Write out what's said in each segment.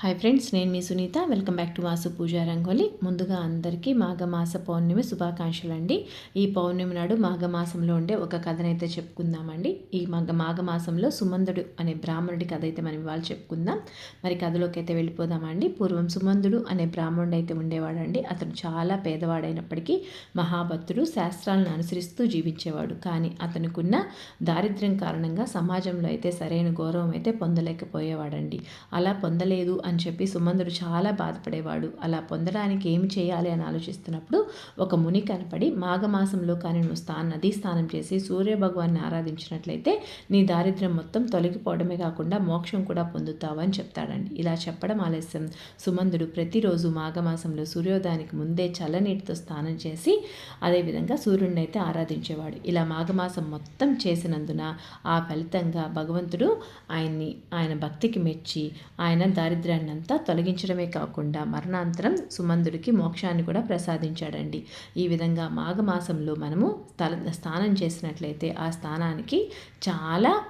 Hi friends నేను మీ Sunitha. Welcome back to Vasu Pooja rangoli ముందుగా అందరికీ మాఘమాస పౌర్ణమి శుభాకాంక్షలు అండి. ఈ పౌర్ణమి నాడు మాఘమాసంలో ఉండే ఒక కథనైతే చెప్పుకుందామండి. ఈ మాఘ మాఘమాసంలో సుమందుడు అనే బ్రాహ్మణుడి కథ అయితే మనం ఇవాళ చెప్పుకుందాం. మరి కథలోకి అయితే వెళ్ళిపోదామండి. పూర్వం సుమందుడు అనే బ్రాహ్మణుడు అయితే ఉండేవాడండి. అతను చాలా పేదవాడైనప్పటికీ మహాభక్తుడు శాస్త్రాలను అనుసరిస్తూ జీవించేవాడు. కానీ అతనుకున్న దారిద్ర్యం కారణంగా సమాజంలో అయితే సరైన గౌరవం అయితే పొందలేకపోయేవాడండి. అలా పొందలేదు అని చెప్పి సుమందుడు చాలా బాధపడేవాడు. అలా పొందడానికి ఏమి చేయాలి అని ఆలోచిస్తున్నప్పుడు ఒక ముని కనపడి మాఘమాసంలో కానీ నువ్వు స్థానం నదీ స్నానం చేసి సూర్య భగవాన్ని ఆరాధించినట్లయితే నీ దారిద్ర్యం మొత్తం తొలగిపోవడమే కాకుండా మోక్షం కూడా పొందుతావు అని చెప్తాడండి. ఇలా చెప్పడం ఆలస్యం. సుమందుడు ప్రతిరోజు మాఘమాసంలో సూర్యోదయానికి ముందే చల్లనీటితో స్నానం చేసి అదేవిధంగా సూర్యుడిని అయితే ఆరాధించేవాడు. ఇలా మాఘమాసం మొత్తం చేసినందున ఆ ఫలితంగా భగవంతుడు ఆయన్ని ఆయన భక్తికి మెచ్చి ఆయన దారిద్ర్యాన్ని అంతా తొలగించడమే కాకుండా మరణాంతరం సుమందుడికి మోక్షాన్ని కూడా ప్రసాదించాడండి. ఈ విధంగా మాఘమాసంలో మనము తల స్నానం చేసినట్లయితే ఆ స్థానానికి చాలా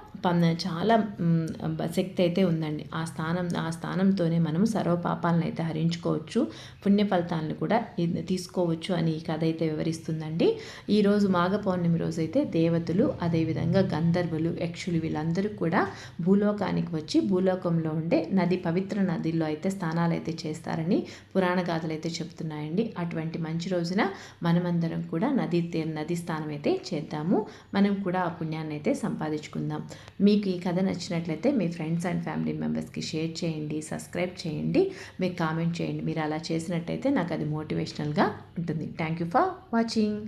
చాలా శక్తి అయితే ఉందండి. ఆ స్థానం ఆ స్థానంతోనే మనం సర్వ పాపాలను అయితే హరించుకోవచ్చు. పుణ్య ఫలితాలను కూడా తీసుకోవచ్చు అని ఈ కథ అయితే వివరిస్తుందండి. ఈరోజు మాఘ పౌర్ణమి రోజు అయితే దేవతలు అదేవిధంగా గంధర్వులు యక్షులు వీళ్ళందరూ కూడా భూలోకానికి వచ్చి భూలోకంలో ఉండే నది పవిత్ర నదిలో అయితే స్నానాలు అయితే చేస్తారని పురాణ గాథలు అయితే చెప్తున్నాయండి అటువంటి మంచి రోజున మనమందరం కూడా నది నది స్నానం అయితే చేద్దాము. మనం కూడా ఆ పుణ్యాన్ని అయితే సంపాదించుకుందాం. మీకు ఈ కథ నచ్చినట్లయితే మీ ఫ్రెండ్స్ అండ్ ఫ్యామిలీ మెంబర్స్కి షేర్ చేయండి సబ్స్క్రైబ్ చేయండి మీకు కామెంట్ చేయండి. మీరు అలా చేసినట్టయితే నాకు అది మోటివేషనల్గా ఉంటుంది. Thank you for watching.